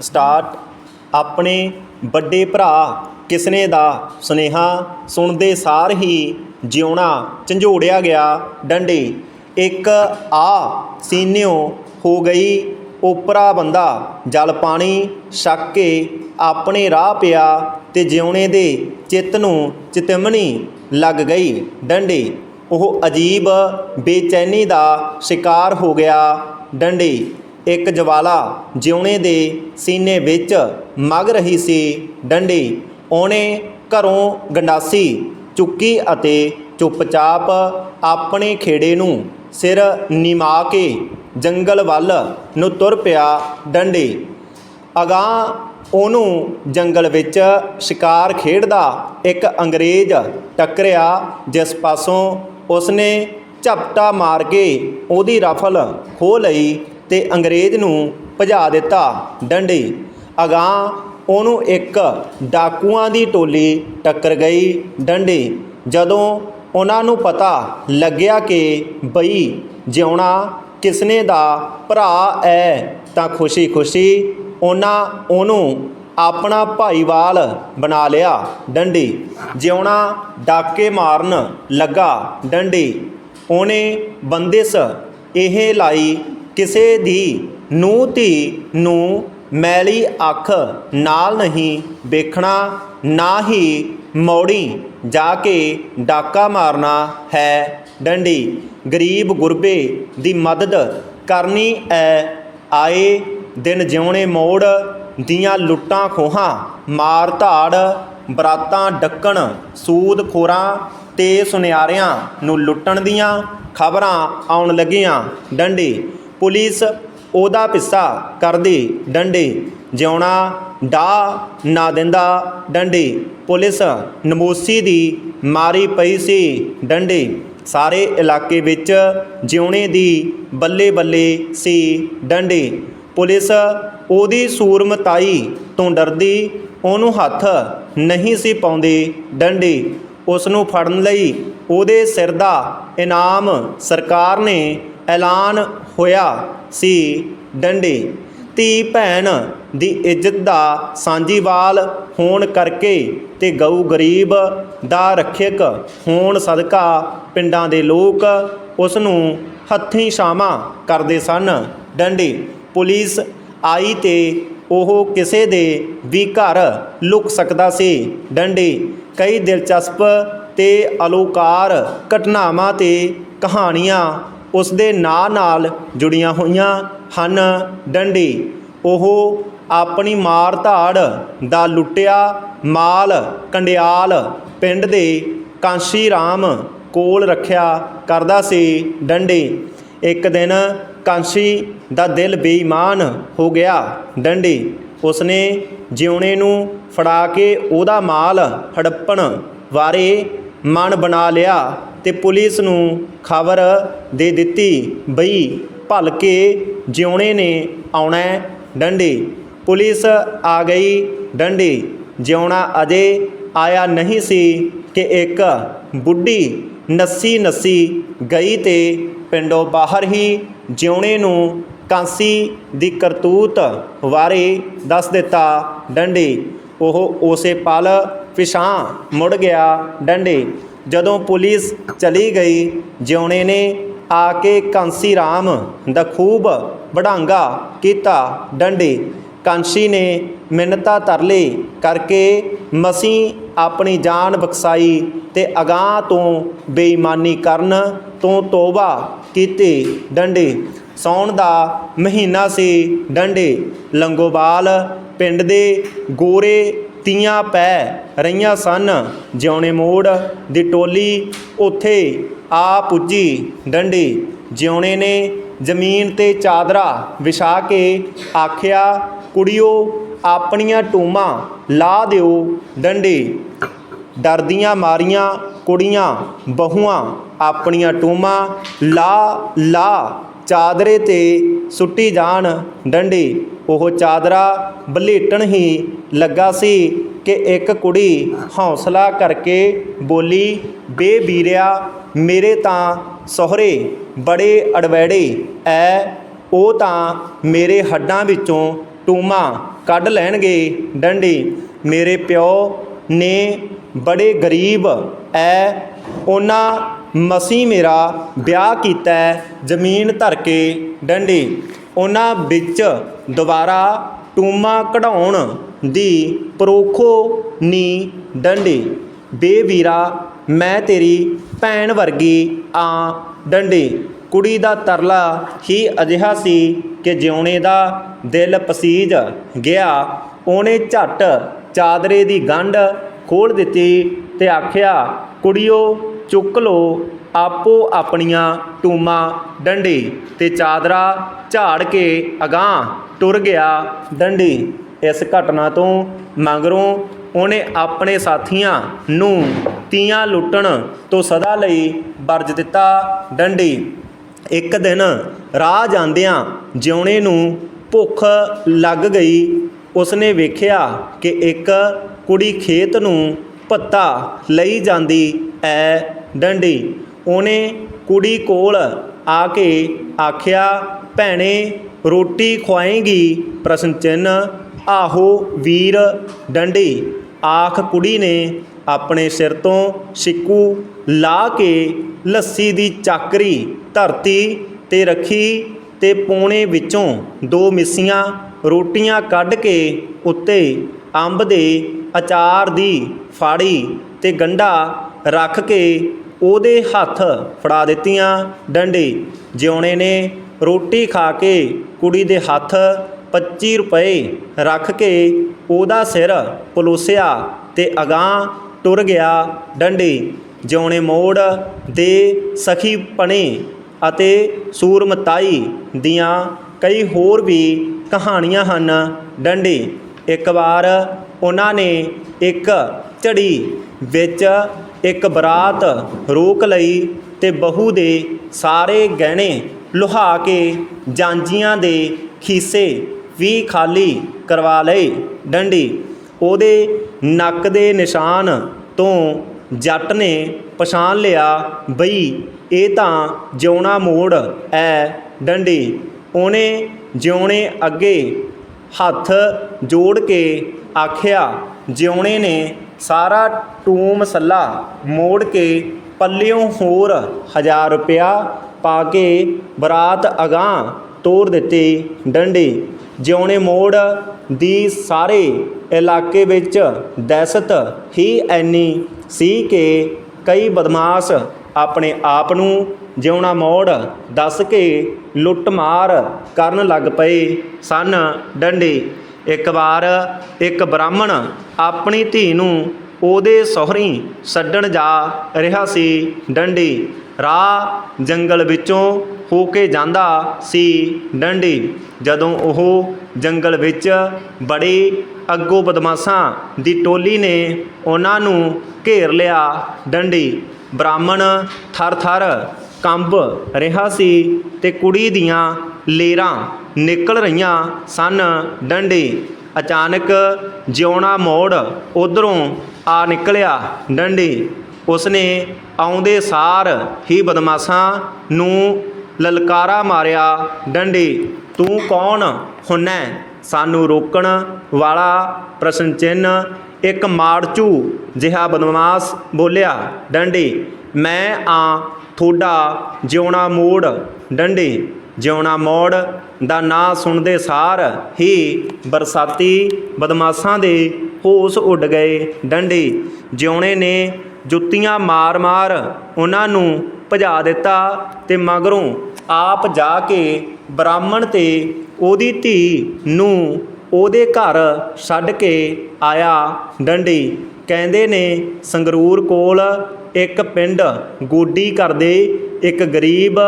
Start. ਆਪਣੇ ਵੱਡੇ ਭਰਾ ਕਿਸਨੇ ਦਾ ਸੁਨੇਹਾ ਸੁਣਦੇ ਸਾਰ ਹੀ ਜਿਉਣਾ ਝੰਜੋੜਿਆ ਗਿਆ ਡੰਡੇ। ਇੱਕ ਆ ਸੀਨਿਓ ਹੋ ਗਈ ਓਪਰਾ ਬੰਦਾ। ਜਲ ਪਾਣੀ ਛੱਕ ਕੇ ਆਪਣੇ ਰਾਹ ਪਿਆ ਤੇ ਜਿਉਣੇ ਦੇ ਚਿੱਤ ਨੂੰ ਚਿਤਮਣੀ ਲੱਗ ਗਈ ਡੰਡੇ। ਉਹ ਅਜੀਬ ਬੇਚੈਨੀ ਦਾ ਸ਼ਿਕਾਰ ਹੋ ਗਿਆ ਡੰਡੇ। ਇੱਕ ਜਵਾਲਾ ਜਿਉਣੇ ਦੇ ਸੀਨੇ ਵਿੱਚ ਮਗ ਰਹੀ ਸੀ ਡੰਡੀ। ਉਹਨੇ ਘਰੋਂ ਗੰਡਾਸੀ ਚੁੱਕੀ ਅਤੇ ਚੁੱਪਚਾਪ ਆਪਣੇ ਖੇੜੇ ਨੂੰ ਸਿਰ ਨਿਮਾ ਕੇ ਜੰਗਲ ਵੱਲ ਨੂੰ ਤੁਰ ਪਿਆ ਡੰਡੀ। ਅਗਾਂਹ ਉਹਨੂੰ ਜੰਗਲ ਵਿੱਚ ਸ਼ਿਕਾਰ ਖੇਡਦਾ ਇੱਕ ਅੰਗਰੇਜ਼ ਟੱਕਰਿਆ, ਜਿਸ ਪਾਸੋਂ ਉਸਨੇ ਝਪਟਾ ਮਾਰ ਕੇ ਉਹਦੀ ਰਫਲ ਖੋਹ ਲਈ ਤੇ ਅੰਗਰੇਜ਼ ਨੂੰ ਭਜਾ ਦਿੱਤਾ। ਡੰਡੀ। ਅਗਾਂਹ ਉਹਨੂੰ ਇੱਕ ਡਾਕੂਆਂ ਦੀ ਟੋਲੀ ਟੱਕਰ ਗਈ। ਡੰਡੀ। ਜਦੋਂ ਉਹਨਾਂ ਨੂੰ ਪਤਾ ਲੱਗਿਆ ਕਿ ਬਈ ਜਿਉਣਾ ਕਿਸਨੇ ਦਾ ਭਰਾ ਐ, ਤਾਂ ਖੁਸ਼ੀ-ਖੁਸ਼ੀ ਉਹਨਾਂ ਉਹਨੂੰ ਆਪਣਾ ਭਾਈਵਾਲ ਬਣਾ ਲਿਆ। ਡੰਡੀ। ਜਿਉਣਾ ਡਾਕੇ ਮਾਰਨ ਲੱਗਾ। ਡੰਡੀ। ਉਹਨੇ ਬੰਦਿਸ਼ ਇਹ ਲਾਈ ਕਿਸੇ ਦੀ ਨੂੰ ਧੀ ਨੂੰ ਮੈਲੀ ਅੱਖ ਨਾਲ ਨਹੀਂ ਵੇਖਣਾ, ਨਾ ਹੀ ਮੌੜੀ ਜਾ ਕੇ ਡਾਕਾ ਮਾਰਨਾ ਹੈ ਡੰਡੀ। ਗਰੀਬ ਗੁਰਬੇ ਦੀ ਮਦਦ ਕਰਨੀ ਐ। ਆਏ ਦਿਨ ਜਿਉਣੇ ਮੋੜ ਦੀਆਂ ਲੁੱਟਾਂ ਖੋਹਾਂ, ਮਾਰ ਧਾੜ, ਬਰਾਤਾਂ ਡੱਕਣ, ਸੂਦ ਖੋਰਾਂ ਤੇ ਸੁਨਿਆਰਿਆਂ ਨੂੰ ਲੁੱਟਣ ਦੀਆਂ ਖਬਰਾਂ ਆਉਣ ਲੱਗੀਆਂ। ਡੰਡੀ ਪੁਲਿਸ ਉਹਦਾ ਪਿੱਛਾ ਕਰਦੀ, ਡੰਡੀ ਜਿਉਣਾ ਡਾ ਨਾ ਦਿੰਦਾ, ਡੰਡੀ ਪੁਲਿਸ ਨਮੋਸੀ ਦੀ ਮਾਰੀ ਪਈ ਸੀ, ਡੰਡੀ ਸਾਰੇ ਇਲਾਕੇ ਵਿੱਚ ਜਿਉਣੇ ਦੀ ਬੱਲੇ ਬੱਲੇ ਸੀ, ਡੰਡੀ ਪੁਲਿਸ ਉਹਦੀ ਸੂਰਮਤਾਈ ਤੋਂ ਡਰਦੀ, ਉਹਨੂੰ ਹੱਥ ਨਹੀਂ ਸੀ ਪਾਉਂਦੀ, ਡੰਡੀ ਉਸ ਨੂੰ ਫੜਨ ਲਈ ਉਹਦੇ ਸਿਰ ਦਾ ਇਨਾਮ ਸਰਕਾਰ ਨੇ ਐਲਾਨ ਹੋਇਆ ਸੀ। ਡੰਡੀ, ਧੀ ਭੈਣ ਦੀ ਇੱਜ਼ਤ ਦਾ ਸਾਂਝੀਵਾਲ ਹੋਣ ਕਰਕੇ ਤੇ ਗਊ ਗਰੀਬ ਦਾ ਰੱਖਿਅਕ ਹੋਣ ਸਦਕਾ ਪਿੰਡਾਂ ਦੇ ਲੋਕ ਉਸ ਨੂੰ ਹੱਥੀਂ ਛਾਵਾਂ ਕਰਦੇ ਸਨ। ਡੰਡੀ, ਪੁਲਿਸ ਆਈ ਤੇ ਉਹ ਕਿਸੇ ਦੇ ਵੀ ਘਰ ਲੁਕ ਸਕਦਾ ਸੀ। ਡੰਡੀ, ਕਈ ਦਿਲਚਸਪ ਤੇ ਅਲੋਕਾਰ ਘਟਨਾਵਾਂ ਤੇ ਕਹਾਣੀਆਂ ਉਸ ਦੇ ਨਾਂ ਨਾਲ ਜੁੜੀਆਂ ਹੋਈਆਂ ਹਨ। ਡੰਡੀ, ਉਹ ਆਪਣੀ ਮਾਰ ਧਾੜ ਦਾ ਲੁੱਟਿਆ ਮਾਲ ਕੰਡਿਆਲ ਪਿੰਡ ਦੇ ਕਾਂਸ਼ੀ ਰਾਮ ਕੋਲ ਰੱਖਿਆ ਕਰਦਾ ਸੀ। ਡੰਡੀ, ਇੱਕ ਦਿਨ ਕਾਂਸ਼ੀ ਦਾ ਦਿਲ ਬੇਈਮਾਨ ਹੋ ਗਿਆ। ਡੰਡੀ, ਉਸਨੇ ਜਿਉਣੇ ਨੂੰ ਫੜਾ ਕੇ ਉਹਦਾ ਮਾਲ ਹੜੱਪਣ ਬਾਰੇ ਮਨ ਬਣਾ ਲਿਆ। ਤੇ ਪੁਲਿਸ ਨੂੰ ਖਬਰ ਦੇ ਦਿੱਤੀ ਬਈ ਭਲਕੇ ਜਿਉਣੇ ਨੇ ਆਉਣਾ ਹੈ ਡੰਡੀ। ਪੁਲਿਸ ਆ ਗਈ ਡੰਡੀ। ਜਿਉਣਾ ਅਜੇ ਆਇਆ ਨਹੀਂ ਸੀ ਕਿ ਇੱਕ ਬੁੱਢੀ ਨੱਸੀ ਨੱਸੀ ਗਈ ਤੇ ਪਿੰਡੋਂ ਬਾਹਰ ਹੀ ਜਿਉਣੇ ਨੂੰ ਕਾਂਸੀ ਦੀ ਕਰਤੂਤ ਬਾਰੇ ਦੱਸ ਦਿੱਤਾ ਡੰਡੀ। ਉਹ ਉਸੇ ਪਲ ਪਿਛਾਂ ਮੁੜ ਗਿਆ ਡੰਡੇ। ਜਦੋਂ ਪੁਲਿਸ ਚਲੀ ਗਈ, ਜਿਉਣੇ ਨੇ ਆ ਕੇ ਕਾਂਸੀ ਰਾਮ ਦਾ ਖੂਬ ਵਡਾਂਗਾ ਕੀਤਾ ਡੰਡੇ। ਕਾਂਸੀ ਨੇ ਮਿੰਨਤਾ ਤਰਲੇ ਕਰਕੇ ਮਸੀਂ ਆਪਣੀ ਜਾਨ ਬਖਸਾਈ ਤੇ ਅਗਾਹ ਤੋਂ ਬੇਈਮਾਨੀ ਕਰਨ ਤੋਂ ਤੋਬਾ ਕੀਤੀ ਡੰਡੇ। ਸੌਣ ਦਾ ਮਹੀਨਾ ਸੀ ਡੰਡੇ। ਲੰਗੋਵਾਲ ਪਿੰਡ ਦੇ ਗੋਰੇ ਤੀਆਂ ਪੈ ਰਹੀਆਂ ਸਨ। ਜਿਉਣੇ ਮੋੜ ਦੀ ਟੋਲੀ ਉੱਥੇ ਆ ਪੁੱਜੀ ਡੰਡੀ। ਜਿਉਣੇ ਨੇ ਜ਼ਮੀਨ ਤੇ ਚਾਦਰਾ ਵਿਛਾ ਕੇ ਆਖਿਆ, ਕੁੜਿਓ, ਆਪਣੀਆਂ ਟੂਮਾਂ ਲਾ ਦਿਓ ਡੰਡੀ। ਡਰਦੀਆਂ ਮਾਰੀਆਂ ਕੁੜੀਆਂ, ਬਹੂਆਂ, ਆਪਣੀਆਂ ਟੂਮਾਂ ਲਾ ਲਾ ਚਾਦਰੇ ਤੇ ਸੁੱਟੀ ਜਾਣ ਡੰਡੀ। ਉਹ ਚਾਦਰਾ ਬਲੇਟਣ ਹੀ ਲੱਗਾ ਸੀ ਕਿ ਇੱਕ ਕੁੜੀ ਹੌਸਲਾ ਕਰਕੇ ਬੋਲੀ ਬੇਬੀਰਿਆ ਮੇਰੇ ਤਾਂ ਸਹੁਰੇ ਬੜੇ ਅੜਵੈੜੇ ਐ, ਉਹ ਤਾਂ ਮੇਰੇ ਹੱਡਾਂ ਵਿੱਚੋਂ ਟੂਮਾ ਕੱਢ ਲੈਣਗੇ ਡੰਡੀ। ਮੇਰੇ ਪਿਓ ਨੇ ਬੜੇ ਗਰੀਬ ਐ, ਉਹਨਾਂ ਮਸੀ ਮੇਰਾ ਵਿਆਹ ਕੀਤਾ ਜ਼ਮੀਨ ਧਰ ਕੇ ਡੰਡੀ। ਉਹਨਾਂ ਵਿੱਚ ਦੁਬਾਰਾ ਟੂਮਾ ਕਢਾਉਣ ਦੀ ਪਰੋਖੋ ਨੀ ਡੰਡੀ। ਬੇਵੀਰਾ ਮੈਂ ਤੇਰੀ ਭੈਣ ਵਰਗੀ ਆ ਡੰਡੀ। ਕੁੜੀ ਦਾ ਤਰਲਾ ਹੀ ਅਜਿਹਾ ਸੀ ਕਿ ਜਿਉਣੇ ਦਾ ਦਿਲ ਪਸੀਜ ਗਿਆ। ਉਹਨੇ ਝੱਟ ਚਾਦਰੇ ਦੀ ਗੰਢ ਖੋਲ ਦਿੱਤੀ ਤੇ ਆਖਿਆ, ਕੁੜੀਓ, ਚੁੱਕ ਲੋ ਆਪੋ ਆਪਣੀਆਂ ਟੂਮਾਂ ਡੰਡੀ ਤੇ ਚਾਦਰਾ ਝਾੜ ਕੇ ਅਗਾਂਹ ਟੁਰ ਗਿਆ ਡੰਡੀ। ਇਸ ਘਟਨਾ ਤੋਂ ਮਗਰੋਂ ਉਹਨੇ ਆਪਣੇ ਸਾਥੀਆਂ ਨੂੰ ਤੀਆਂ ਲੁੱਟਣ ਤੋਂ ਸਦਾ ਲਈ ਵਰਜ ਦਿੱਤਾ ਡੰਡੀ। ਇੱਕ ਦਿਨ ਰਾਹ ਜਾਂਦਿਆਂ ਜਿਉਣੇ ਨੂੰ ਭੁੱਖ ਲੱਗ ਗਈ। ਉਸਨੇ ਵੇਖਿਆ ਕਿ ਇੱਕ ਕੁੜੀ ਖੇਤ ਨੂੰ ਪੱਤਾ ਲਈ ਜਾਂਦੀ ਐ ਡੰਡੀ। ਉਹਨੇ ਕੁੜੀ ਕੋਲ ਆ ਕੇ ਆਖਿਆ, ਭੈਣੇ, ਰੋਟੀ ਖਵਾਏਗੀ ਪ੍ਰਸ਼ਨ ਚਿੰਨ੍ਹ, ਆਹੋ ਵੀਰ ਡੰਡੀ। ਆਖ ਕੁੜੀ ਨੇ ਆਪਣੇ ਸਿਰ ਤੋਂ ਸਿੱਕੂ ਲਾ ਕੇ ਲੱਸੀ ਦੀ ਚਾਕਰੀ ਧਰਤੀ ਤੇ ਰੱਖੀ ਤੇ ਪੋਣੇ ਵਿੱਚੋਂ ਦੋ ਮਿੱਸੀਆਂ ਰੋਟੀਆਂ ਕੱਢ ਕੇ ਉੱਤੇ ਅੰਬ ਦੇ ਅਚਾਰ ਦੀ ਫਾੜੀ ਤੇ ਗੰਢਾ ਰੱਖ ਕੇ ਉਹਦੇ ਹੱਥ ਫੜਾ ਦਿੱਤੀਆਂ। ਡੰਡੀ ਜਿਉਣੇ ਨੇ। ਰੋਟੀ ਖਾ ਕੇ ਕੁੜੀ ਦੇ ਹੱਥ 25 ਰੁਪਏ ਰੱਖ ਕੇ ਉਹਦਾ ਸਿਰ ਪਲੋਸਿਆ ਤੇ ਅਗਾਂਹ ਟੁਰ ਗਿਆ। ਡੰਡੀ ਜਿਉਣੇ ਮੋੜ ਦੇ ਸਖੀ ਪਣੇ ਅਤੇ ਸੂਰਮਤਾਈ ਦੀਆਂ ਕਈ ਹੋਰ ਵੀ ਕਹਾਣੀਆਂ ਹਨ। ਡੰਡੀ ਇੱਕ ਵਾਰ ਉਹਨਾਂ ਨੇ ਇੱਕ ਝੜੀ ਵਿੱਚ ਇੱਕ ਬਰਾਤ ਰੋਕ ਲਈ ਤੇ ਬਹੂ ਦੇ ਸਾਰੇ ਗਹਿਣੇ ਲੁਹਾ ਕੇ ਜਾਂਜੀਆਂ ਦੇ ਖੀਸੇ ਵੀ ਖਾਲੀ ਕਰਵਾ ਲਏ। ਡੰਡੀ, ਉਹਦੇ ਨੱਕ ਦੇ ਨਿਸ਼ਾਨ ਤੋਂ ਜੱਟ ਨੇ ਪਛਾਣ ਲਿਆ ਬਈ, ਇਹ ਤਾਂ ਜਿਉਣਾ ਮੋੜ ਐ। ਡੰਡੀ, ਉਹਨੇ ਜਿਉਣੇ ਅੱਗੇ ਹੱਥ ਜੋੜ ਕੇ ਆਖਿਆ, ਜਿਉਣੇ ਨੇ ਸਾਰਾ ਟੂ ਮਸੱਲਾ ਮੋੜ ਕੇ ਪੱਲਿਓਂ ਹੋਰ ਹਜ਼ਾਰ ਰੁਪਇਆ ਪਾ ਕੇ ਬਰਾਤ ਅਗਾਂਹ ਤੋਰ ਦਿੱਤੀ ਡੰਡੀ। ਜਿਉਣੇ ਮੋੜ ਦੀ ਸਾਰੇ ਇਲਾਕੇ ਵਿੱਚ ਦਹਿਸ਼ਤ ਹੀ ਐਨੀ ਸੀ ਕਿ ਕਈ ਬਦਮਾਸ਼ ਆਪਣੇ ਆਪ ਨੂੰ ਜਿਉਣਾ ਮੋੜ ਦੱਸ ਕੇ ਲੁੱਟਮਾਰ ਕਰਨ ਲੱਗ ਪਏ ਸਨ ਡੰਡੀ। ਇੱਕ ਵਾਰ ਇੱਕ ਬ੍ਰਾਹਮਣ ਆਪਣੀ ਧੀ ਨੂੰ ਉਹਦੇ ਸਹੁਰੀ ਛੱਡਣ ਜਾ ਰਿਹਾ ਸੀ ਡੰਡੀ। ਰਾਹ ਜੰਗਲ ਵਿੱਚੋਂ ਹੋ ਕੇ ਜਾਂਦਾ ਸੀ ਡੰਡੀ। ਜਦੋਂ ਉਹ ਜੰਗਲ ਵਿੱਚ ਬੜੇ ਅੱਗੋਂ ਬਦਮਾਸ਼ਾਂ ਦੀ ਟੋਲੀ ਨੇ ਉਹਨਾਂ ਨੂੰ ਘੇਰ ਲਿਆ ਡੰਡੀ। ਬ੍ਰਾਹਮਣ ਥਰ-ਥਰ ਕੰਬ ਰਿਹਾ ਸੀ ਤੇ ਕੁੜੀ ਦੀਆਂ ਲੇਰਾਂ ਨਿਕਲ ਰਹੀਆਂ ਸਨ। ਡੰਡੀ ਅਚਾਨਕ ਜਿਉਣਾ ਮੋੜ ਉਧਰੋਂ ਆ ਨਿਕਲਿਆ। ਡੰਡੀ ਉਸਨੇ ਆਉਂਦੇ ਸਾਰ ਹੀ ਬਦਮਾਸ਼ਾਂ ਨੂੰ ਲਲਕਾਰਾ ਮਾਰਿਆ। ਡੰਡੀ, ਤੂੰ ਕੌਣ ਹੁੰਨੈ? ਸਾਨੂੰ ਰੋਕਣ ਵਾਲਾ ਪ੍ਰਸ਼ਨ ਚਿੰਨ੍ਹ ਇੱਕ ਮਾੜਚੂ ਜਿਹਾ ਬਦਮਾਸ਼ ਬੋਲਿਆ। ਡੰਡੀ, ਮੈਂ ਆ ਥੋੜਾ ਜਿਉਣਾ ਮੋੜ। ਡੰਡੀ ਜਿਉਣਾ ਮੋੜ ਦਾ ਨਾਂ ਸੁਣਦੇ ਸਾਰ ਹੀ ਬਰਸਾਤੀ ਬਦਮਾਸ਼ਾਂ ਦੇ ਹੋਸ਼ ਉੱਡ ਗਏ ਡੰਡੀ। ਜਿਉਣੇ ਨੇ ਜੁੱਤੀਆਂ ਮਾਰ-ਮਾਰ ਉਹਨਾਂ ਨੂੰ ਭਜਾ ਦਿੱਤਾ ਤੇ ਮਗਰੋਂ ਆਪ ਜਾ ਕੇ ਬ੍ਰਾਹਮਣ ਤੇ ਉਹਦੀ ਧੀ ਨੂੰ ਉਹਦੇ ਘਰ ਛੱਡ ਕੇ ਆਇਆ ਡੰਡੀ। ਕਹਿੰਦੇ ਨੇ ਸੰਗਰੂਰ ਕੋਲ ਇੱਕ ਪਿੰਡ ਗੋਡੀ ਕਰਦੇ ਇੱਕ ਗਰੀਬ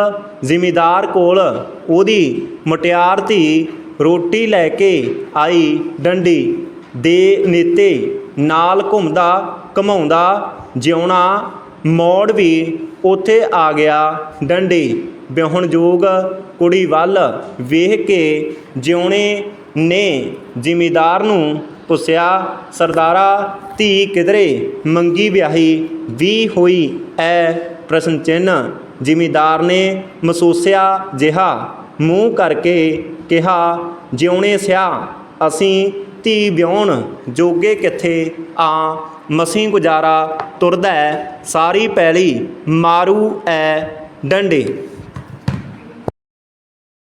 ਜ਼ਿਮੀਦਾਰ ਕੋਲ ਉਹਦੀ ਮੁਟਿਆਰ ਧੀ ਰੋਟੀ ਲੈ ਕੇ ਆਈ ਡੰਡੀ ਦੇ ਨੇਤੇ ਨਾਲ ਘੁੰਮਦਾ ਘਮਾਉਂਦਾ ਜਿਉਣਾ ਮੋੜ ਵੀ ਉੱਥੇ ਆ ਗਿਆ ਡੰਡੀ। ਵਿਆਹੁਣਯੋਗ ਕੁੜੀ ਵੱਲ ਵੇਖ ਕੇ ਜਿਉਣੇ ਨੇ ਜ਼ਿਮੀਦਾਰ ਨੂੰ ਪੁੱਛਿਆ, ਸਰਦਾਰਾ, ਧੀ ਕਿਧਰੇ ਮੰਗੀ ਵਿਆਹੀ? ਵੀ ਹੋਈ ਐ ਪ੍ਰਸ਼ਨ ਚਿੰਨ੍ਹ ਜ਼ਿਮੀਦਾਰ ਨੇ ਮਸੂਸਿਆ ਜਿਹਾ ਮੂੰਹ ਕਰਕੇ ਕਿਹਾ, ਜਿਉਣੇ ਸਿਆ, ਅਸੀਂ ਧੀ ਵਿਉਣ ਜੋਗੇ ਕਿੱਥੇ? ਆ ਮਸੀਂ ਗੁਜ਼ਾਰਾ ਤੁਰਦਾ ਸਾਰੀ ਪੈਲੀ ਮਾਰੂ ਐ ਡੰਡੇ।